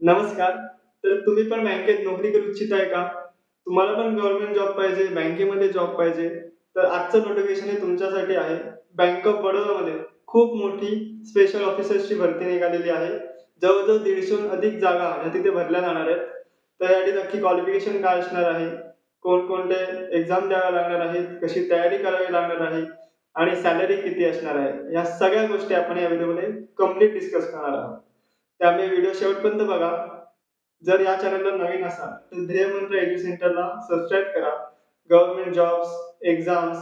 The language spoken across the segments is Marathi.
नमस्कार. तर तुम्ही पण बँकेत नोकरी करू इच्छित आहे का? तुम्हाला पण गव्हर्नमेंट जॉब पाहिजे बँकेमध्ये जॉब पाहिजे. तर आजचं नोटिफिकेशन हे तुमच्यासाठी आहे. बँक ऑफ बडोदामध्ये खूप मोठी स्पेशल ऑफिसर्सची भरती निघालेली आहे. जवळजवळ दीडशेहून अधिक जागा ह्या तिथे भरल्या जाणार आहेत. तर यासाठी नक्की क्वालिफिकेशन काय असणार आहे? कोणकोणते एक्झाम द्याव्या लागणार आहेत? कशी तयारी करावी लागणार आहे? आणि सॅलरी किती असणार आहे? या सगळ्या गोष्टी आपण या व्हिडिओमध्ये कंप्लीट डिस्कस करणार आहोत. त्यामुळे व्हिडिओ शेवटपर्यंत बघा. जर या चॅनलला नवीन असाल तर ध्येय मंत्र एज्यू सेंटरला सबस्क्राईब करा. गव्हर्नमेंट जॉब्स एक्झाम्स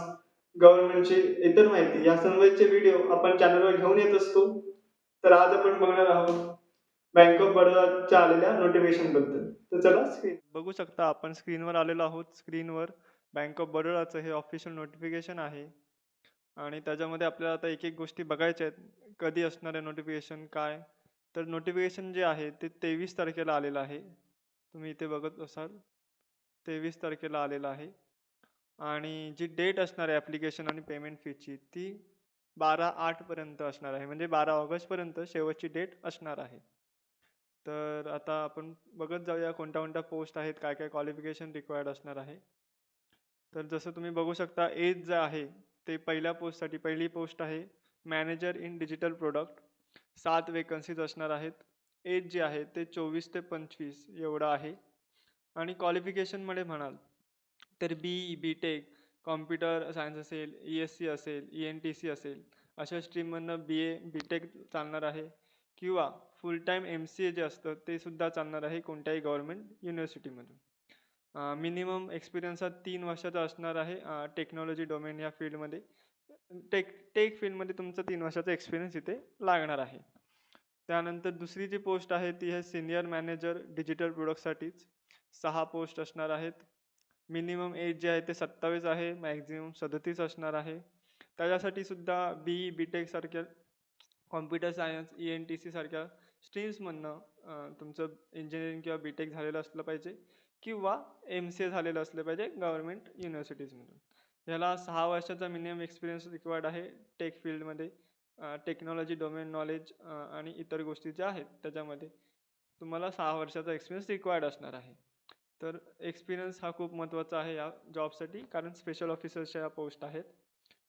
गव्हर्नमेंटची इतर माहिती या संबंधीचे व्हिडिओ आपण चॅनलवर घेऊन येत असतो. तर आज आपण बघणार आहोत बँक ऑफ बडोदाच्या आलेल्या नोटिफिकेशनबद्दल. तर चला स्क्रीन बघू शकता आपण स्क्रीनवर आलेलो आहोत. स्क्रीनवर बँक ऑफ बडोदाचं हे ऑफिशियल नोटिफिकेशन आहे. आणि त्याच्यामध्ये आपल्याला आता एक एक गोष्टी बघायच्या आहेत. कधी असणार आहे नोटिफिकेशन काय? तर नोटिफिकेशन जे आहे ते तेवीस तारखेला आलेलं आहे. तुम्ही इथे बघत असाल तेवीस तारखेला आलेलं आहे. आणि जी डेट असणार आहे ॲप्लिकेशन आणि पेमेंट फीची ती बारा आठपर्यंत असणार आहे. म्हणजे बारा ऑगस्टपर्यंत शेवटची डेट असणार आहे. तर आता आपण बघत जाऊया कोणत्या कोणत्या पोस्ट आहेत काय काय क्वालिफिकेशन रिक्वायर्ड असणार आहे. तर जसं तुम्ही बघू शकता एज जे आहे ते पहिल्या पोस्टसाठी पहिली पोस्ट आहे मॅनेजर इन डिजिटल प्रोडक्ट सात वेकन्सीज असणार आहेत. एज जे आहे ते चोवीस ते पंचवीस एवढं आहे. आणि क्वालिफिकेशनमध्ये म्हणाल तर B E B tech computer science असेल ई एस सी असेल ई एन टी सी असेल अशा स्ट्रीममधनं बी ए बी टेक चालणार आहे. किंवा full time M C A जे असतं ते सुद्धा चालणार आहे कोणत्याही गव्हर्मेंट युनिव्हर्सिटीमधून मिनिमम एक्सपिरियन्स हा तीन वर्षाचा असणार आहे टेक्नॉलॉजी डोमेन या फील्डमध्ये टेक टेक फील्डमध्ये तुमचा तीन वर्षाचा एक्सपिरियन्स इथे लागणार आहे. त्यानंतर दुसरी जी पोस्ट आहे ती आहे सिनियर मॅनेजर डिजिटल प्रोडक्टसाठीच सहा पोस्ट असणार आहेत. मिनिमम एज जे आहे ते सत्तावीस आहे मॅक्झिमम सदतीस असणार आहे. त्याच्यासाठी सुद्धा बी बी टेकसारख्या computer science E N T सीसारख्या स्ट्रीम्समधनं तुमचं इंजिनिअरिंग किंवा बी टेक झालेलं असलं पाहिजे किंवा एम सी ए झालेलं असलं पाहिजे गव्हर्मेंट युनिव्हर्सिटीजमधून ह्याला सहा वर्षाचा मिनिमम एक्सपिरियन्स रिक्वायर्ड आहे टेक फील्डमध्ये टेक्नॉलॉजी डोमेन नॉलेज आणि इतर गोष्टी ज्या आहेत त्याच्यामध्ये. तुम्हाला सहा वर्षाचा एक्सपिरियन्स रिक्वायर्ड असणार आहे. तर एक्सपिरियन्स हा खूप महत्त्वाचा आहे या जॉबसाठी कारण स्पेशल ऑफिसर्सच्या या पोस्ट आहेत.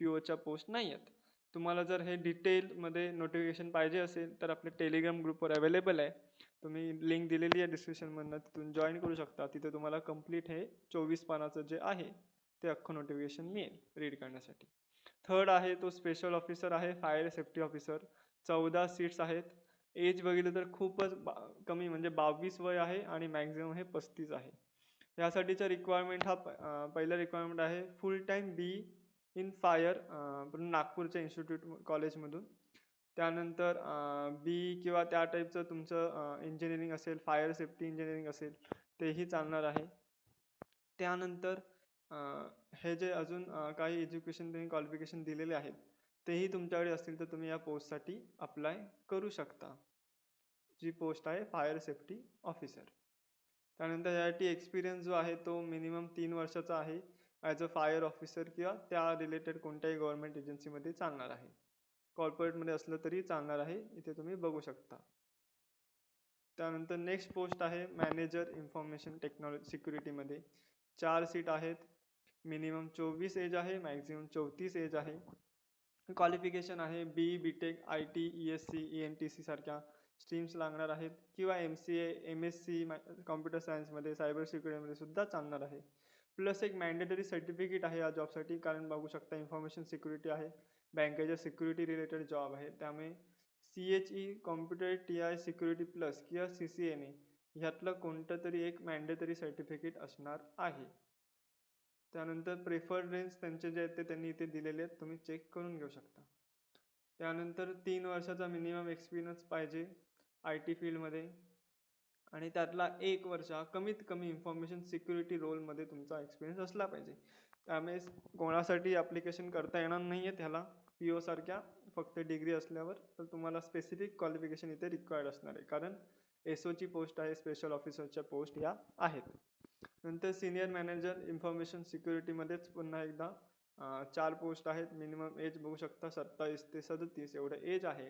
पी ओच्या पोस्ट नाही आहेत. तुम्हाला जर हे डिटेलमध्ये नोटिफिकेशन पाहिजे असेल तर आपल्या टेलिग्राम ग्रुपवर अवेलेबल आहे. तुम्ही लिंक दिलेली आहे डिस्क्रिप्शनमधनं तिथून जॉईन करू शकता. तिथे तुम्हाला कंप्लीट हे चोवीस पानाचं जे आहे ते अख्खं नोटिफिकेशन मिळेल रीड करण्यासाठी. थर्ड आहे तो स्पेशल ऑफिसर आहे फायर सेफ्टी ऑफिसर चौदा सीट्स आहेत. एज बघितलं तर खूपच बा कमी म्हणजे बावीस वय आहे आणि मॅक्झिमम हे पस्तीस आहे. यासाठीचा रिक्वायरमेंट हा प पहिला रिक्वायरमेंट आहे full time B in fire नागपूरच्या इन्स्टिट्यूट कॉलेजमधून त्यानंतर बी किंवा त्या टाईपचं तुमचं इंजिनिअरिंग असेल फायर सेफ्टी इंजिनिअरिंग असेल तेही चालणार आहे. त्यानंतर हे जे अजून काही एज्युकेशन तुम्ही क्वालिफिकेशन दिलेले आहेत तेही तुमच्याकडे असतील तर तुम्ही या पोस्टसाठी अप्लाय करू शकता. जी पोस्ट आहे फायर सेफ्टी ऑफिसर त्यानंतर यासाठी एक्सपिरियन्स जो आहे तो मिनिमम तीन वर्षाचा आहे. ॲज अ फायर ऑफिसर किंवा त्या रिलेटेड कोणत्याही गव्हर्मेंट एजन्सीमध्ये चालणार आहे. कॉर्पोरेटमध्ये असलं तरी चालणार आहे इथे तुम्ही बघू शकता. त्यानंतर नेक्स्ट पोस्ट आहे मॅनेजर इन्फॉर्मेशन टेक्नॉलॉजी सिक्युरिटीमध्ये चार सीट आहेत. मिनिमम चोवीस एज आहे मॅक्झिमम चौतीस एज आहे. क्वालिफिकेशन आहे B B tech I T E S C E N T C सारख्या स्ट्रीम्स लागणार आहेत किंवा M C A M S C computer सायन्समध्ये सायबर सिक्युरिटीमध्ये सुद्धा चालणार आहे. प्लस एक मॅन्डेटरी सर्टिफिकेट आहे या जॉबसाठी कारण बघू शकता इन्फॉर्मेशन सिक्युरिटी आहे बँकेच्या सिक्युरिटी रिलेटेड जॉब आहे. त्यामुळे C H E computer T I security plus किंवा सी सी एन ए ह्यातलं कोणतं तरी एक मॅन्डेटरी सर्टिफिकेट असणार आहे. त्यानंतर प्रेफरन्स त्यांचे जे आहेत ते त्यांनी इथे दिलेले आहेत. तुम्ही चेक करून घेऊ शकता. त्यानंतर तीन वर्षाचा मिनिमम एक्सपिरियन्स पाहिजे आय टी फील्डमध्ये आणि त्यातला एक वर्ष हा कमीत कमी इन्फॉर्मेशन सिक्युरिटी रोलमध्ये तुमचा एक्सपिरियन्स असला पाहिजे. त्यामुळे कोणासाठी ॲप्लिकेशन करता येणार नाही आहे त्याला पी ओसारख्या फक्त डिग्री असल्यावर तर तुम्हाला स्पेसिफिक क्वालिफिकेशन इथे रिक्वायर्ड असणार आहे. कारण एस ओची पोस्ट आहे स्पेशल ऑफिसरच्या पोस्ट या आहेत. नंतर सिनियर मॅनेजर इन्फॉर्मेशन सिक्युरिटीमध्येच पुन्हा एकदा चार पोस्ट आहेत. मिनिमम एज बघू शकता सत्तावीस ते सदतीस एवढं एज आहे.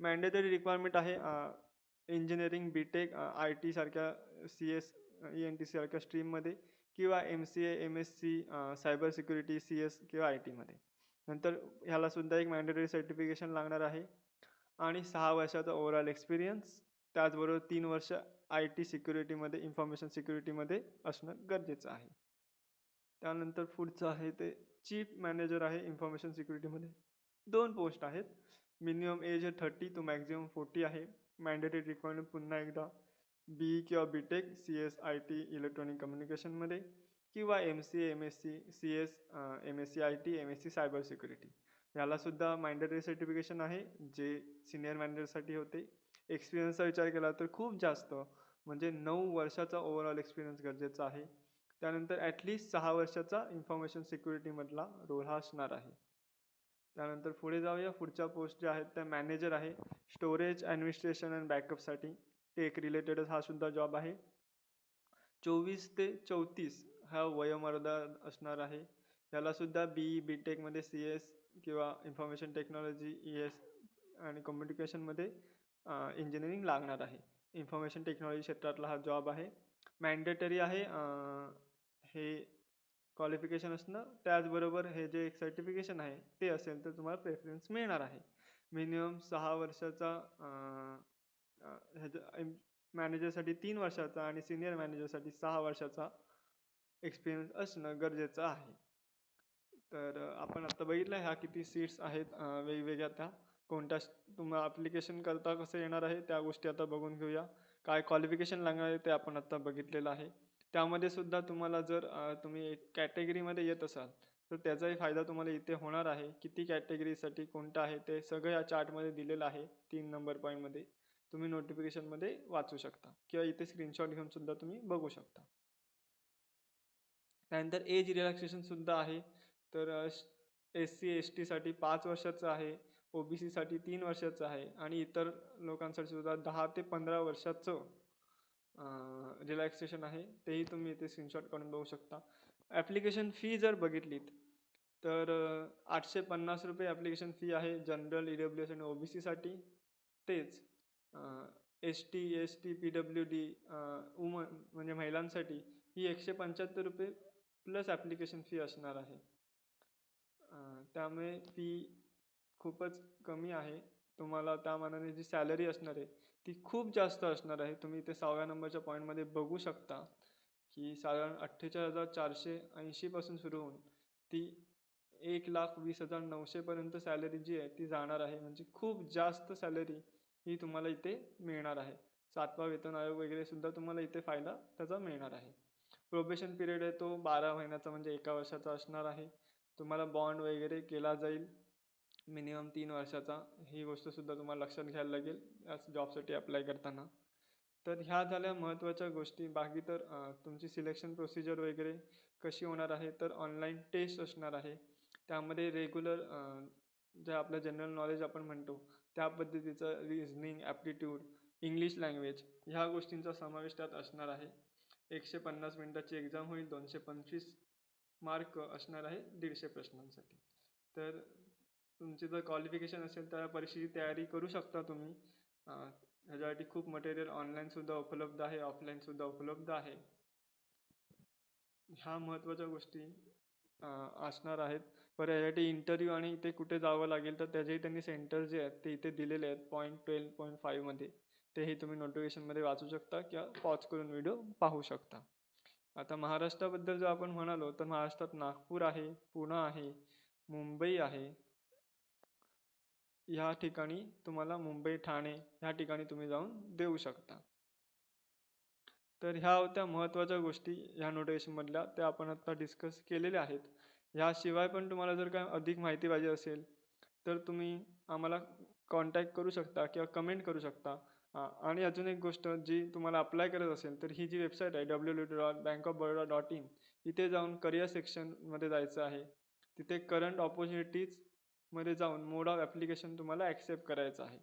मॅन्डेटरी रिक्वायरमेंट आहे engineering B tech I T सारख्या C S E N T सारख्या स्ट्रीममध्ये किंवा M C A M S C cyber security C S किंवा आय टीमध्ये नंतर ह्यालासुद्धा एक मॅन्डेटरी सर्टिफिकेशन लागणार आहे. आणि सहा वर्षाचा ओव्हरऑल एक्सपिरियन्स त्याचबरोबर तीन वर्ष आय टी सिक्युरिटीमध्ये इन्फॉर्मेशन सिक्युरिटीमध्ये असणं गरजेचं आहे. त्यानंतर पुढचं आहे ते चीफ मॅनेजर आहे इन्फॉर्मेशन सिक्युरिटीमध्ये दोन पोस्ट आहेत. Minimum age thirty two maximum forty आहे. मॅन्डेटरी रिक्वायरमेंट पुन्हा एकदा बी किंवा B tech C S I T electronic कम्युनिकेशनमध्ये किंवा M C M S C C S M S C I T M S C cyber security यालासुद्धा mandatory certification आहे. जे सिनियर मॅनेजरसाठी होते. एक्सपिरियन्सचा विचार केला तर खूप जास्त. म्हणजे नऊ वर्षाचा ओव्हरऑल एक्सपिरियन्स गरजेचा आहे. त्यानंतर ॲटलिस्ट सहा वर्षाचा इन्फॉर्मेशन सिक्युरिटीमधला रोल हा असणार आहे. त्यानंतर पुढे जाऊया. पुढच्या पोस्ट ज्या आहेत त्या मॅनेजर आहे. स्टोरेज ॲडमिनिस्ट्रेशन अँड बॅकअपसाठी टेक रिलेटेडच हा सुद्धा जॉब आहे. चोवीस ते चौतीस हा वयोमर्यादा असणार आहे. यालासुद्धा बी ई बी टेकमध्ये सी एस किंवा इन्फॉर्मेशन टेक्नॉलॉजी ई एस आणि कम्युनिकेशनमध्ये इंजिनिअरिंग लागणार आहे. इन्फॉर्मेशन टेक्नॉलॉजी क्षेत्रातला हा जॉब आहे. मॅन्डेटरी आहे हे क्वालिफिकेशन असणं. त्याचबरोबर हे जे एक सर्टिफिकेशन आहे ते असेल तर तुम्हाला प्रेफरन्स मिळणार आहे. मिनिमम सहा वर्षाचा ह्याच्या मॅनेजरसाठी तीन वर्षाचा आणि सिनियर मॅनेजरसाठी सहा वर्षाचा एक्सपिरियन्स असणं गरजेचं आहे. तर आपण आता बघितलं ह्या किती सीट्स आहेत वेगवेगळ्या त्या. कोणत्या तुम्हाला ॲप्लिकेशन करता कसं येणार आहे त्या गोष्टी आता बघून घेऊया. काय क्वालिफिकेशन लागणार आहे ते आपण आत्ता बघितलेलं आहे. त्यामध्ये सुद्धा तुम्हाला जर तुम्ही एक कॅटेगरीमध्ये येत असाल तर त्याचाही फायदा तुम्हाला इथे होणार आहे. किती कॅटेगरीसाठी कोणतं आहे ते सगळं या चार्टमध्ये दिलेलं आहे तीन नंबर पॉईंटमध्ये तुम्ही नोटिफिकेशनमध्ये वाचू शकता किंवा इथे स्क्रीनशॉट घेऊन सुद्धा तुम्ही बघू शकता. त्यानंतर एज रिलॅक्सेशनसुद्धा आहे. तर एस सी एस टीसाठी पाच वर्षाचं आहे. ओ बी सीसाठी तीन वर्षाचं आहे आणि इतर लोकांसाठी सुद्धा दहा ते पंधरा वर्षाचं रिलॅक्सेशन आहे. तेही तुम्ही इथे स्क्रीनशॉट काढून बघू शकता. ॲप्लिकेशन फी जर बघितलीत तर आठशे पन्नास रुपये ॲप्लिकेशन फी आहे जनरल ई डब्ल्यू एस आणि ओ बी सीसाठी तेच S T S T P W D woman म्हणजे महिलांसाठी ही एकशे पंच्याहत्तर रुपये प्लस ॲप्लिकेशन फी असणार आहे. त्यामुळे फी खूपच कमी आहे. तुम्हाला त्या मानाने जी सॅलरी असणार आहे ती खूप जास्त असणार आहे. तुम्ही इथे सहाव्या नंबरच्या पॉईंटमध्ये बघू शकता की साधारण अठ्ठेचाळीस हजार चारशे ऐंशीपासून सुरू होऊन ती एक लाख वीस हजार नऊशेपर्यंत सॅलरी जी आहे ती जाणार आहे. म्हणजे खूप जास्त सॅलरी ही तुम्हाला इथे मिळणार आहे. सातवा वेतन आयोग वगैरे सुद्धा तुम्हाला इथे फायदा त्याचा मिळणार आहे. प्रोबेशन पिरियड आहे तो बारा महिन्याचा म्हणजे एका वर्षाचा असणार आहे. तुम्हाला बॉन्ड वगैरे केला जाईल. मिनिमम तीन वर्षाचा. ही गोष्टसुद्धा तुम्हाला लक्षात घ्यायला लागेल याच जॉबसाठी अप्लाय करताना. तर ह्या झाल्या महत्त्वाच्या गोष्टी. बाकी तर तुमची सिलेक्शन प्रोसिजर वगैरे कशी होणार आहे? तर ऑनलाईन टेस्ट असणार आहे. त्यामध्ये रेग्युलर जे आपलं जनरल नॉलेज आपण म्हणतो त्या पद्धतीचं रिझनिंग ॲप्टिट्यूड इंग्लिश लँग्वेज ह्या गोष्टींचा समावेश त्यात असणार आहे. एकशे पन्नास मिनटाची एक्झाम होईल दोनशे पंचवीस मार्क असणार आहे दीडशे प्रश्नांसाठी. तर तुमची जर क्वालिफिकेशन असेल तर परीक्षेची तयारी करू शकता तुम्ही. ह्याच्यासाठी खूप मटेरियल ऑनलाईनसुद्धा उपलब्ध आहे ऑफलाईनसुद्धा उपलब्ध आहे. ह्या महत्त्वाच्या गोष्टी असणार आहेत. पर यासाठी इंटरव्ह्यू आणि इथे कुठे जावं लागेल तर त्याचेही त्यांनी सेंटर जे आहेत ते इथे दिलेले आहेत पॉईंट ट्वेल्व पॉईंट फाईव्हमध्ये तेही तुम्ही नोटिफिकेशनमध्ये वाचू शकता किंवा पॉज करून व्हिडिओ पाहू शकता. आता महाराष्ट्राबद्दल जर आपण म्हणालो तर महाराष्ट्रात नागपूर आहे पुणे आहे मुंबई आहे ह्या ठिकाणी तुम्हाला मुंबई ठाणे ह्या ठिकाणी तुम्ही जाऊन देऊ शकता. तर ह्या होत्या महत्त्वाच्या गोष्टी ह्या नोटिफिकेशनमधल्या त्या आपण आत्ता डिस्कस केलेल्या आहेत. ह्याशिवाय पण तुम्हाला जर काय अधिक माहिती पाहिजे असेल तर तुम्ही आम्हाला कॉन्टॅक्ट करू शकता किंवा कमेंट करू शकता. आणि अजून एक गोष्ट जी तुम्हाला अप्लाय करत असेल तर ही जी वेबसाईट आहे W W dot bank of Baroda dot in इथे जाऊन करिअर सेक्शनमध्ये जायचं आहे. तिथे करंट ऑपॉर्च्युनिटीज मध्ये जाऊन मोड ऑफ ॲप्लिकेशन तुम्हाला ॲक्सेप्ट करायचं आहे.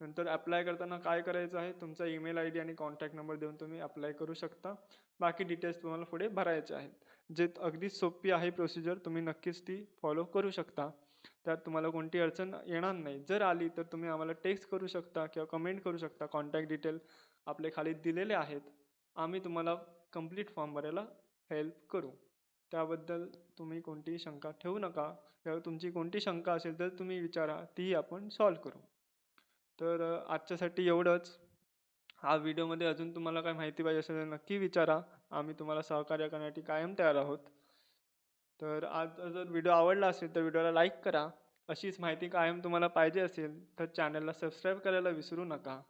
नंतर अप्लाय करताना काय करायचं आहे? तुमचा ईमेल आय डी आणि कॉन्टॅक्ट नंबर देऊन तुम्ही अप्लाय करू शकता. बाकी डिटेल्स तुम्हाला पुढे भरायचे आहेत. जे अगदी सोपी आहे प्रोसिजर तुम्ही नक्कीच ती फॉलो करू शकता. त्यात तुम्हाला कोणती अडचण येणार नाही. जर आली तर तुम्ही आम्हाला टेक्स्ट करू शकता किंवा कमेंट करू शकता. कॉन्टॅक्ट डिटेल आपले खाली दिलेले आहेत. आम्ही तुम्हाला कंप्लीट फॉर्म भरायला हेल्प करू. त्याबद्दल तुम्ही कोणतीही शंका ठेवू नका. किंवा तुमची कोणती शंका असेल तर तुम्ही विचारा तीही आपण सॉल्व करू. तर आजच्यासाठी एवढंच. हा व्हिडिओमध्ये अजून तुम्हाला काय माहिती पाहिजे असेल तर नक्की विचारा. आम्ही तुम्हाला सहकार्य करण्यासाठी कायम तयार आहोत. तर आज जर व्हिडिओ आवडला असेल तर व्हिडिओला लाईक करा. अशीच माहिती कायम तुम्हाला पाहिजे असेल तर चॅनलला सबस्क्राईब करायला विसरू नका.